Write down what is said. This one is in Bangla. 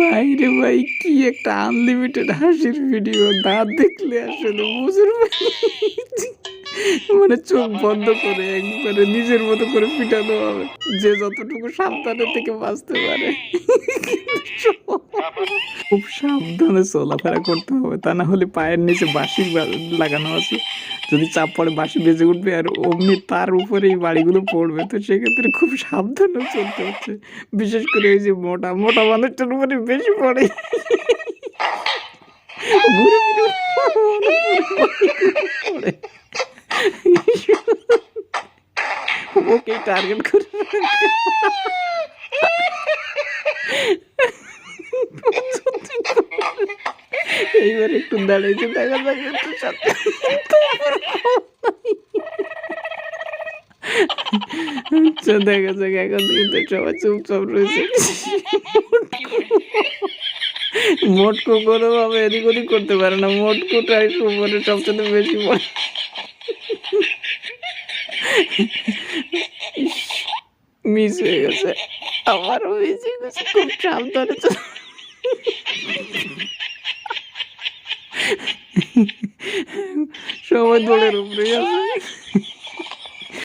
ভাই রে ভাই, কি একটা আনলিমিটেড হাসির ভিডিও দাঁত দেখলে আসলে বুঝুর মানে চোখ বন্ধ করে একবারে নিজের মতো করে পিটানো হবে, যে যতটুকু সাবধানে থেকে বাঁচতে পারে। খুব সাবধানে চলাফেরা করতে হবে, তা না হলে পায়ের নিচে বাঁশি লাগানো আছে। যদি চাপ পড়ে বাঁশি বেজে উঠবে আর অমনি তার উপরে এই বাড়িগুলো পড়বে, তো সেক্ষেত্রে খুব সাবধানে চলতে হচ্ছে। বিশেষ করে এই যে মোটা মোটা মানুষটার উপরে বেশি পড়ে। ঘুরে পড়ে। ওকে টার্গেট করে এইবার একটু দাঁড়িয়েছে দেখা যাক একটু সাথে। আচ্ছা দেখা যাক, এখন কিন্তু সবাই চুপচাপ রয়েছে। মোটকো কোনোভাবে এদিক ওদিক করতে পারে না। মোটকোটাই উপরে সবচেয়ে বেশি পড়ে। মিস হয়ে গেছে। আমারও মিস হয়ে গেছে। খুব সাবধানে সবাই দোলের উপরে আছে